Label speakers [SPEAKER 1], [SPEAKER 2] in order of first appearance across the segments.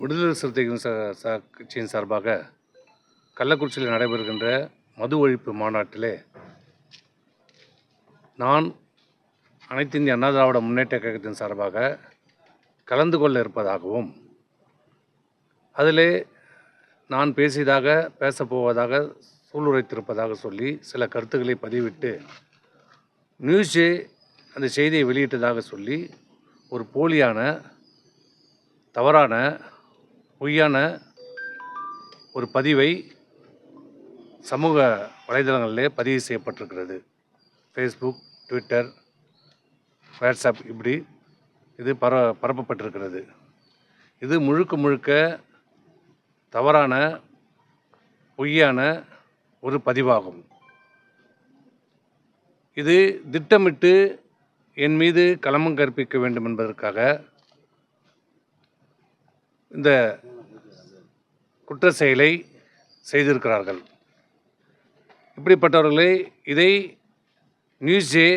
[SPEAKER 1] விடுதலை சிறுத்தைகள் கட்சியின் சார்பாக கள்ளக்குறிச்சியில் நடைபெறுகின்ற மது ஒழிப்பு மாநாட்டிலே நான் அனைத்து இந்திய அண்ணா திராவிட முன்னேற்ற கழகத்தின் சார்பாக கலந்து கொள்ள இருப்பதாகவும் அதிலே நான் பேசியதாக பேசப்போவதாக சூளுரைத்திருப்பதாக சொல்லி சில கருத்துக்களை பதிவிட்டு நியூஸே அந்த செய்தியை வெளியிட்டதாக சொல்லி ஒரு போலியான தவறான பொய்யான ஒரு பதிவை சமூக வலைதளங்களிலே பதிவு செய்யப்பட்டிருக்கிறது. ஃபேஸ்புக் ட்விட்டர் வாட்ஸ்அப் இப்படி இது பர பரப்பப்பட்டிருக்கிறது. இது முழுக்க முழுக்க தவறான பொய்யான ஒரு பதிவாகும். இது திட்டமிட்டு என் மீது களமம் கற்பிக்க வேண்டும் என்பதற்காக இந்த குற்ற செயலை செய்திருக்கிறார்கள். இப்படிப்பட்டவர்களை இதை நியூஸே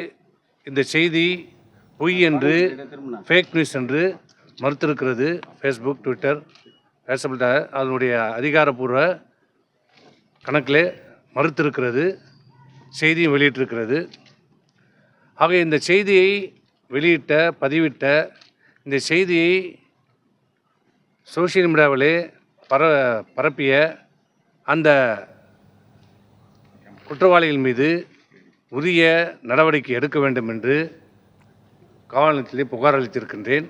[SPEAKER 1] இந்த செய்தி பொய் என்று ஃபேக் நியூஸ் என்று மறுத்திருக்கிறது. ஃபேஸ்புக் ட்விட்டர் பேசப்பட்ட அதனுடைய அதிகாரப்பூர்வ கணக்கில் மறுத்திருக்கிறது செய்தியும் வெளியிட்டிருக்கிறது. ஆக இந்த செய்தியை வெளியிட்ட பதிவிட்ட இந்த செய்தியை சோஷியல் மீடியாவிலே பர பரப்பிய அந்த குற்றவாளிகள் மீது உரிய நடவடிக்கை எடுக்க வேண்டும் என்று காவல் நிலையத்திலே புகார் அளித்திருக்கின்றேன்.